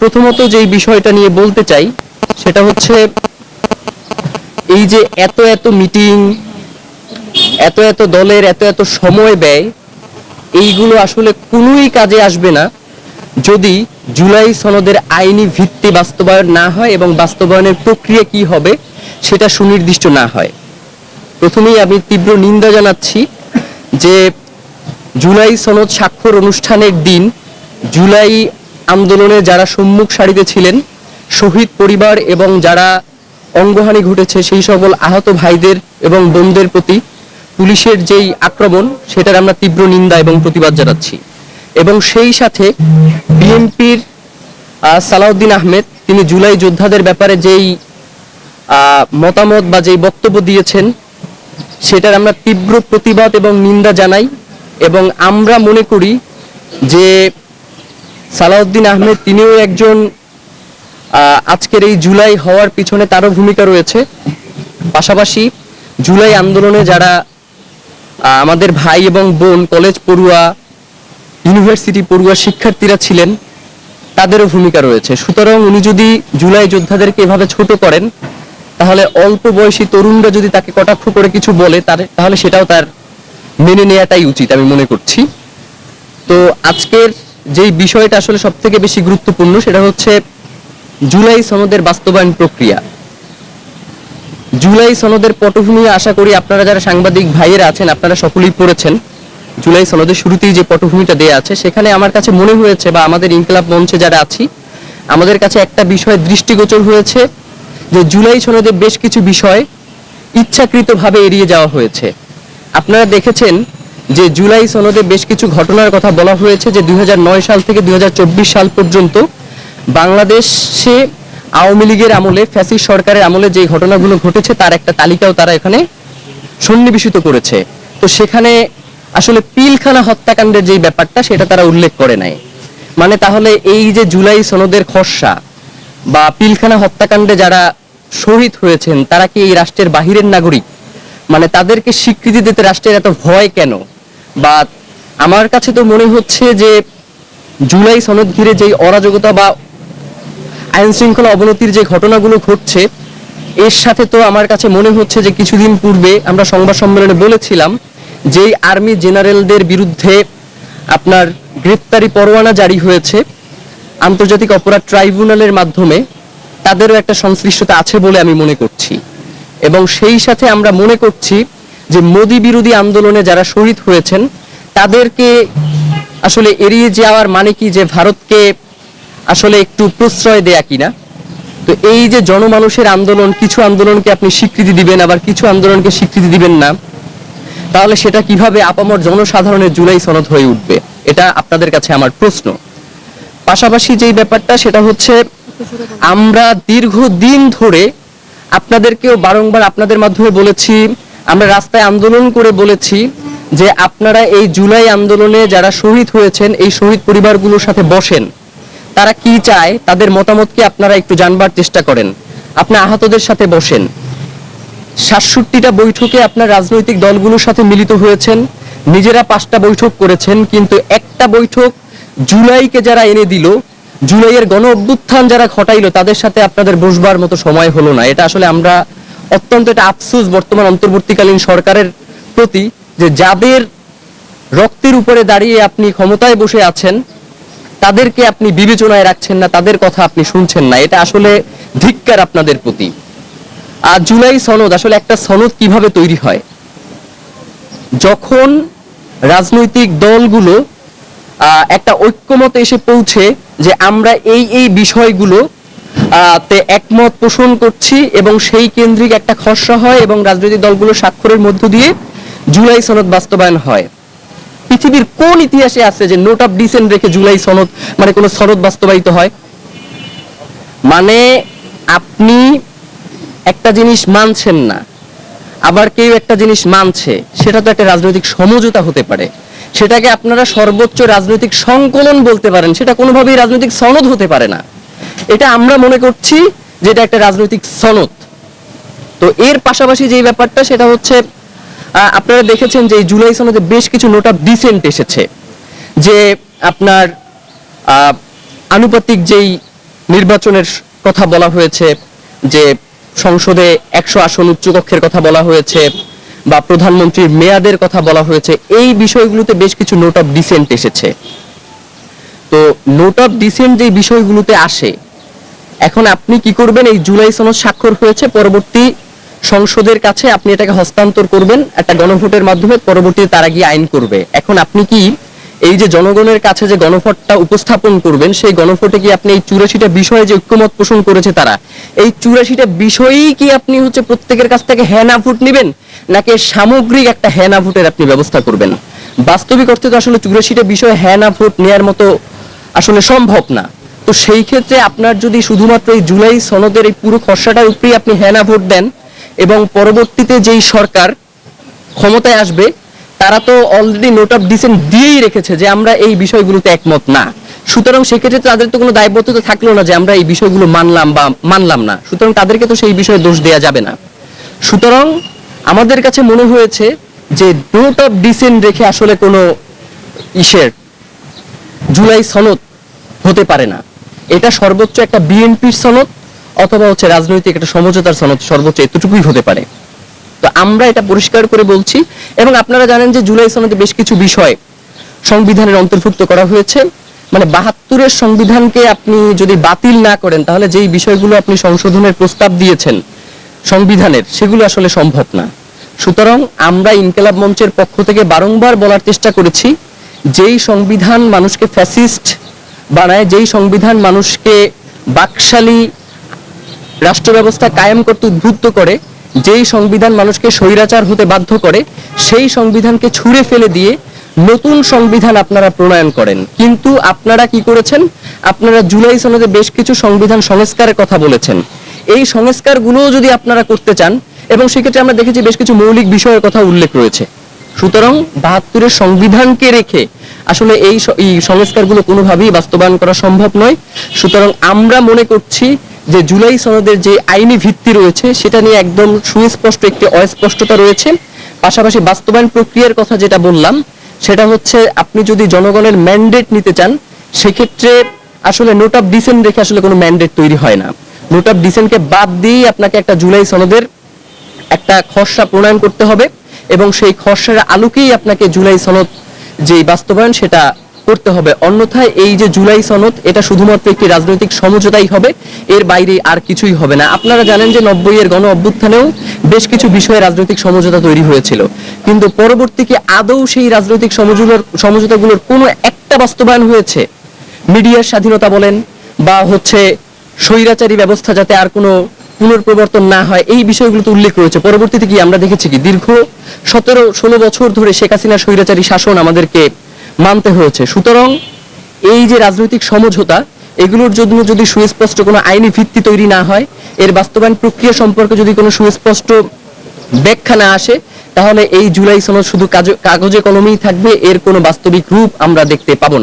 প্রথমত যেই বিষয়টা নিয়ে বলতে চাই, সেটা হচ্ছে এই যে এত এত মিটিং, এত এত দলের, এত এত সময় ব্যয়, এইগুলো আসলে কোনোই কাজে আসবে না যদি জুলাই সনদের আইনি ভিত্তি বাস্তবায়ন না হয় এবং বাস্তবায়নের প্রক্রিয়া কি হবে সেটা সুনির্দিষ্ট না হয়। প্রথমেই আমি তীব্র নিন্দা জানাচ্ছি যে জুলাই সনদ স্বাক্ষর অনুষ্ঠানের দিন জুলাই আন্দোলনে যারা সম্মুখ সারিতে ছিলেন, শহীদ পরিবার এবং যারা অঙ্গহানি ঘটেছে সেই সকল আহত ভাইদের এবং বোনদের প্রতি পুলিশের যেই আক্রমণ, সেটার আমরা তীব্র নিন্দা এবং প্রতিবাদ জানাচ্ছি। এবং সেই সাথে বিএনপির সালাউদ্দিন আহমেদ, তিনি জুলাই যোদ্ধাদের ব্যাপারে যেই মতামত বা যেই বক্তব্য দিয়েছেন, সেটার আমরা তীব্র প্রতিবাদ এবং নিন্দা জানাই এবং আমরা মনে করি যে সালাউদ্দিন আহমেদ, তিনিও একজন আজকের এই জুলাই হওয়ার পিছনে তারও ভূমিকা রয়েছে। পাশাপাশি জুলাই আন্দোলনে যারা আমাদের ভাই এবং বোন কলেজ পড়ুয়া, ইউনিভার্সিটি পড়ুয়া শিক্ষার্থীরা ছিলেন, তাদেরও ভূমিকা রয়েছে। সুতরাং উনি যদি জুলাই যোদ্ধাদেরকে এভাবে ছোট করেন, তাহলে অল্প বয়সী তরুণরা যদি তাকে কটাক্ষ করে কিছু বলে, তার- তাহলে সেটাও তার মেনে নেওয়াটাই উচিত, আমি মনে করছি। তো আজকের যেই বিষয়টা আসলে সব থেকে বেশি গুরুত্বপূর্ণ, সেটা হচ্ছে জুলাই সনদের বাস্তবায়ন প্রক্রিয়া। জুলাই সনদের পটভূমি আশা করি আপনারা যারা সাংবাদিক ভাইয়েরা আছেন, আপনারা সকলেই পড়েছেন। জুলাই সনদের শুরুতেই যে পটভূমিটা দেয়া আছে, সেখানে আমার কাছে মনে হয়েছে বা আমাদের ইনকলাব মঞ্চে যারা আছি, আমাদের কাছে একটা বিষয় দৃষ্টিগোচর হয়েছে যে জুলাই সনদে বেশ কিছু বিষয় ইচ্ছাকৃতভাবে এড়িয়ে যাওয়া হয়েছে। আপনারা দেখেছেন যে জুলাই সনদে বেশ কিছু ঘটনার কথা বলা হয়েছে যে দুই হাজার নয় সাল থেকে দুই হাজার চব্বিশ সাল পর্যন্ত বাংলাদেশে আওয়ামী লীগের আমলে ফ্যাসি সরকারের আমলে যে ঘটনাগুলো ঘটেছে, তার একটা তালিকাও তারা এখানে সন্নিবেশিত করেছে। তো সেখানে আসলে পিলখানা হত্যাকাণ্ডের যে ব্যাপারটা, সেটা তারা উল্লেখ করে নাই। মানে তাহলে এই যে জুলাই সনদের খসড়া বা পিলখানা হত্যাকাণ্ডে যারা শহীদ হয়েছেন, তারা কি এই রাষ্ট্রের বাহিরের নাগরিক? মানে তাদেরকে স্বীকৃতি দিতে রাষ্ট্রের এত ভয় কেন? বা আমার কাছে তো মনে হচ্ছে যে জুলাই সনদ ঘিরে যেই অরাজকতা বা আইন শৃঙ্খলা অবনতির যে ঘটনাগুলো ঘটছে, এর সাথে তো আমার কাছে মনে হচ্ছে যে কিছুদিন পূর্বে আমরা সংবাদ সম্মেলনে বলেছিলাম যেই আর্মি জেনারেলদের বিরুদ্ধে আপনার গ্রেপ্তারি পরোয়ানা জারি হয়েছে। আন্তর্জাতিক অপরাধ ট্রাইব্যুনালের মাধ্যমে তাদেরও একটা সংশ্লিষ্টতা আছে বলে আমি মনে করছি। এবং সেই সাথে আমরা মনে করছি যে মোদী বিরোধী আন্দোলনে যারা শহীদ হয়েছেন, তাদেরকে আসলে এড়িয়ে যাওয়ার মানে কি যে ভারতকে আসলে একটু প্রশ্রয় দেয়া কিনা? তো এই যে জনমানুষের আন্দোলন, কিছু আন্দোলনকে আপনি স্বীকৃতি দিবেন, আবার কিছু আন্দোলনকে স্বীকৃতি দিবেন না, তাহলে সেটা কীভাবে আপামর জনসাধারণের জুলাই সনদ হয়ে উঠবে? এটা আপনাদের কাছে আমার প্রশ্ন। পাশাপাশি যেই ব্যাপারটা, সেটা হচ্ছে আমরা দীর্ঘদিন ধরে আপনাদেরকেও বারংবার আপনাদের মাধ্যমে বলেছি আমরা রাস্তায় আন্দোলন করে বলেছি যে আপনারা এই জুলাই আন্দোলনে যারা শহীদ হয়েছেন, এই শহীদ পরিবারগুলোর সাথে বসেন। তারা কি চায়, তাদের মতামতকে আপনারা একটু জানবার চেষ্টা করেন। আপনি আহতদের সাথে বসেন। সাতষট্টিটা বৈঠকে আপনার রাজনৈতিক দলগুলোর সাথে মিলিত হয়েছেন। নিজেরা পাঁচটা বৈঠক করেছেন, কিন্তু একটা বৈঠক জুলাইকে যারা এনে দিল, জুলাইয়ের গণ অভ্যুত্থান যারা ঘটাইলো, তাদের সাথে আপনাদের বসবার মতো সময় হলো না। এটা আসলে আমরা অত্যন্ত এটা আফসোস বর্তমান অন্তর্বর্তীকালীন সরকারের প্রতি যে যাদের রক্তের উপরে দাঁড়িয়ে আপনি ক্ষমতায় বসে আছেন, তাদেরকে আপনি বিবেচনায় রাখছেন না, তাদের কথা আপনি শুনছেন না। এটা আসলে ধিক্কার আপনাদের প্রতি। আর জুলাই সনদ, আসলে একটা সনদ কীভাবে তৈরি হয়? যখন রাজনৈতিক দলগুলো একটা ঐক্যমতে এসে পৌঁছে যে আমরা এই এই বিষয়গুলো তে একমত পোষণ করছি এবং সেই কেন্দ্রিক একটা খসড়া হয় এবং রাজনৈতিক দলগুলো স্বাক্ষরের মধ্য দিয়ে জুলাই সনদ বাস্তবায়ন হয়। পৃথিবীর কোন ইতিহাসে আছে যে নোট অফ ডিসেন্ট রেখে জুলাই সনদ মানে কোনো সনদ বাস্তবায়িত হয়? মানে আপনি একটা জিনিস মানছেন না, আবার কেউ একটা জিনিস মানছে, সেটা তো একটা রাজনৈতিক সমঝোতা হতে পারে। সেটাকে আপনারা সর্বোচ্চ রাজনৈতিক সংকলন বলতে পারেন, সেটা কোনোভাবেই রাজনৈতিক সনদ হতে পারে না। এটা আমরা মনে করছি যে এটা একটা রাজনৈতিক সনদ। তো এর পাশাপাশি যে ব্যাপারটা, সেটা হচ্ছে আপনারা দেখেছেন যে জুলাই সনদে বেশ কিছু নোট অফ ডিসেন্ট এসেছে। যে আপনার আনুপাতিক যেই নির্বাচনের কথা বলা হয়েছে, যে সংসদে একশো আসন উচ্চকক্ষের কথা বলা হয়েছে, বা প্রধানমন্ত্রীর মেয়াদের কথা বলা হয়েছে, এই বিষয়গুলোতে বেশ কিছু নোট অফ ডিসেন্ট এসেছে। তো নোট অফ ডিসেন্ট যে বিষয়গুলোতে আসে এখন আপনি কি করবেন? এই জুলাই সনদ স্বাক্ষর হয়েছে। পরবর্তী সংসদের কাছে আপনি এটাকে হস্তান্তর করবেন। একটা গণভোটের মাধ্যমে পরবর্তীতে তারা গিয়ে আইন করবে। এখন আপনি কি এই যে জনগণের কাছে যে গণভোটটা উপস্থাপন করবেন, সেই গণভোটে কি আপনি এই চুরাশিটা বিষয়ে যে ঐক্যমত পোষণ করেছে তারা, এই চুরাশিটা বিষয়েই কি আপনি হচ্ছে প্রত্যেকের কাছ থেকে হ্যাঁ না ভোট নেবেন? নাকি সামগ্রিক একটা হ্যাঁ না ভোটের আপনি ব্যবস্থা করবেন? বাস্তবিক অর্থে তো আসলে চুরাশিটা বিষয়ে হ্যাঁ না ভোট নেওয়ার মতো আসলে সম্ভব না। তো সেই ক্ষেত্রে আপনার যদি শুধুমাত্র এই জুলাই সনদের এই পুরো খসড়াটার উপরেই আপনি হ্যাঁ না ভোট দেন এবং পরবর্তীতে যেই সরকার ক্ষমতায় আসবে, তারা তো অলরেডি নোট অফ ডিসেন্ট দিয়েই রেখেছে যে আমরা এই বিষয়গুলোতে একমত না। সুতরাং সেক্ষেত্রে তাদের তো কোনো দায়বদ্ধতা থাকল না যে আমরা এই বিষয়গুলো মানলাম বা মানলাম না। সুতরাং তাদেরকে তো সেই বিষয়ে দোষ দেওয়া যাবে না। সুতরাং আমাদের কাছে মনে হয়েছে যে নোট অফ ডিসেন্ট রেখে আসলে কোনো ইসের জুলাই সনদ হতে পারে না। এটা সর্বোচ্চ একটা বিএনপির সনদ অথবা হচ্ছে রাজনৈতিক একটা সমঝোতার সনদ সর্বোচ্চ এতটুকুই হতে পারে। তো আমরা এটা পরিষ্কার করে বলছি এবং আপনারা জানেন যে জুলাই সনদে বেশ কিছু বিষয় সংবিধানের অন্তর্ভুক্ত করা হয়েছে। মানে বাহাত্তরের সংবিধানকে আপনি যদি বাতিল না করেন, তাহলে যেই বিষয়গুলো আপনি সংশোধনের প্রস্তাব দিয়েছেন সংবিধানের, সেগুলো আসলে সম্ভব না। সুতরাং আমরা ইনকেলাব মঞ্চের পক্ষ থেকে বারংবার বলার চেষ্টা করেছি, যেই সংবিধান মানুষকে ফ্যাসিস্ট বানায়, যেই সংবিধান মানুষকে বাকশালী রাষ্ট্র ব্যবস্থা কায়েম করতে উদ্বুদ্ধ করে, যেই সংবিধান মানুষকে স্বৈরাচার হতে বাধ্য করে, সেই সংবিধানকে ছুঁড়ে ফেলে দিয়ে নতুন সংবিধান আপনারা প্রণয়ন করেন। কিন্তু আপনারা কি করেছেন? আপনারা জুলাই সনদে বেশ কিছু সংবিধান সংস্কারের কথা বলেছেন। এই সংস্কারগুলোও যদি আপনারা করতে চান, এবং সেক্ষেত্রে আমরা দেখেছি বেশ কিছু মৌলিক বিষয়ের কথা উল্লেখ রয়েছে। সুতরাং বাহাত্তরের সংবিধানকে রেখে আসলে এই সংস্কারগুলো কোনোভাবেই বাস্তবায়ন করা সম্ভব নয়। সুতরাং আমরা মনে করছি যে জুলাই সনদের যে আইনি ভিত্তি রয়েছে, সেটা নিয়ে একদম সুস্পষ্ট একটি অস্পষ্টতা রয়েছে। পাশাপাশি বাস্তবায়ন প্রক্রিয়ার কথা যেটা বললাম, সেটা হচ্ছে আপনি যদি জনগণের ম্যান্ডেট নিতে চান, সেক্ষেত্রে আসলে নোট অফ ডিসেন্ট রেখে আসলে কোনো ম্যান্ডেট তৈরি হয় না। নোট অফ ডিসেন্টকে বাদ দিয়েই আপনাকে একটা জুলাই সনদের একটা খসড়া প্রণয়ন করতে হবে। এবং সেই খসড়ার আলোকেই আপনাকে জুলাই সনদ যে বাস্তবায়ন সেটা করতে হবে। অন্যথায় এই যে জুলাই সনদ, এটা শুধুমাত্র একটি রাজনৈতিক সমঝোতাই হবে, এর বাইরে আর কিছুই হবে না। আপনারা জানেন যে নব্বই এর গণ অভ্যুত্থানেও বেশ কিছু বিষয়ে রাজনৈতিক সমঝোতা তৈরি হয়েছিল। কিন্তু পরবর্তীকে আদৌ সেই রাজনৈতিক সমঝোতার, সমঝোতাগুলোর কোনো একটা বাস্তবায়ন হয়েছে? মিডিয়ার স্বাধীনতা বলেন বা হচ্ছে স্বৈরাচারী ব্যবস্থা যাতে আর কোনো পুনর্প্রবর্তন না হয়, এই বিষয়গুলোতে উল্লেখ রয়েছে। পরবর্তীতে কি আমরা দেখেছি কি? দীর্ঘ সতেরো, ষোলো বছর ধরে শেখ হাসিনার স্বৈরাচারী শাসন আমাদেরকে মানতে হয়েছে। সুতরাং এই যে রাজনৈতিক সমঝোতা, এগুলোর জন্য যদি সুস্পষ্ট কোনো আইনি ভিত্তি তৈরি না হয়, এর বাস্তবায়ন প্রক্রিয়া সম্পর্কে যদি কোনো সুস্পষ্ট ব্যাখ্যা না আসে, তাহলে এই জুলাই সনদ শুধু কাগজে কলমেই থাকবে, এর কোনো বাস্তবিক রূপ আমরা দেখতে পাবো না।